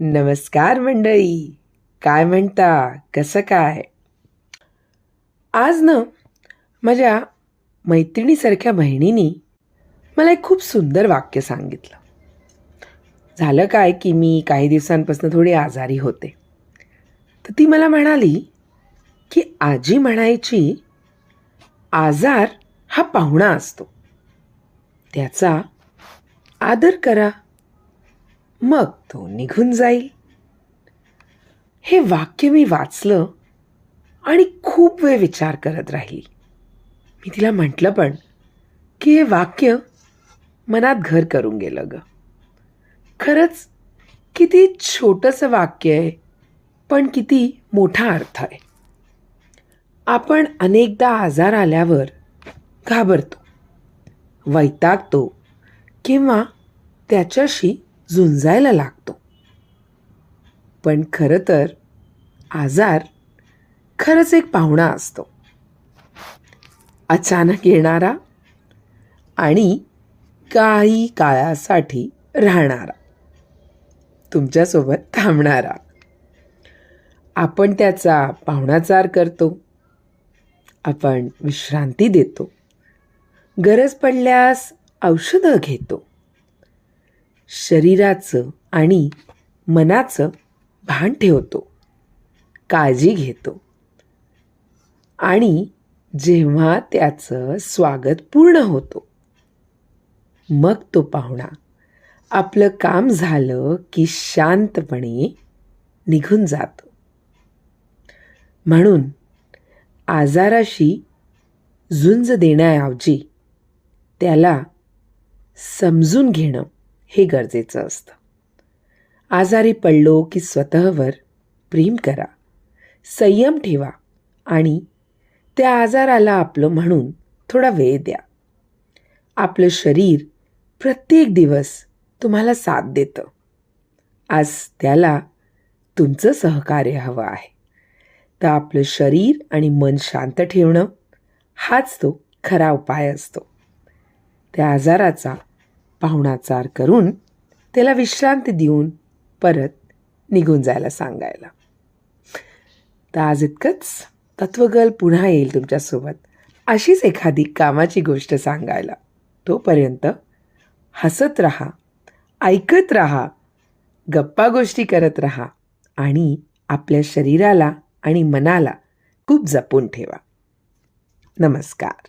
नमस्कार मंडळी. काय म्हणता? कसं काय? आज ना माझ्या मैत्रिणीसारख्या बहिणीनी मला एक खूप सुंदर वाक्य सांगितलं. झालं काय की मी काही दिवसांपासून थोडी आजारी होते. तर ती मला म्हणाली की आजी म्हणायची आजार हा पाहुणा असतो. त्याचा आदर करा. मग तो निघून जाईल. हे वाक्य मी वाचलं आणि खूप वेळ विचार करत राहिली. मी तिला म्हटलं पण की हे वाक्य मनात घर करून गेलं ग. खरंच किती छोटंसं वाक्य आहे पण किती मोठा अर्थ आहे. आपण अनेकदा आजार आल्यावर घाबरतो वैतागतो किंवा त्याच्याशी झुंजायला लागतो. पण खरं तर आजार खरंच एक पाहुणा असतो. अचानक येणारा आणि काही काळासाठी राहणारा. तुमच्यासोबत थांबणारा. आपण त्याचा पाहुणाचार करतो. आपण विश्रांती देतो. गरज पडल्यास औषधं घेतो. शरीराचं आणि मनाचं भान ठेवतो. काळजी घेतो. आणि जेव्हा त्याचं स्वागत पूर्ण होतो मग तो पाहुणा आपलं काम झालं की शांतपणे निघून जातो. म्हणून आजाराशी झुंज देण्याऐवजी त्याला समजून घेणं हे गरजेचं असतं. आजारी पडलो की स्वतःवर प्रेम करा. संयम ठेवा आणि त्या आजाराला आपलं म्हणून थोडा वेळ द्या. आपलं शरीर प्रत्येक दिवस तुम्हाला साथ देतं. आज त्याला तुमचं सहकार्य हवं आहे. तर आपलं शरीर आणि मन शांत ठेवणं हाच तो खरा उपाय असतो. त्या आजाराचा पाहुणाचार करून त्याला विश्रांती देऊन परत निघून जायला सांगायला. तर आज इतकंच. तत्वगल पुन्हा येईल तुमच्यासोबत. अशीच एखादी कामाची गोष्ट सांगायला. तोपर्यंत हसत रहा ऐकत राहा गप्पा गोष्टी करत रहा आणि आपल्या शरीराला आणि मनाला खूप जपून ठेवा. नमस्कार.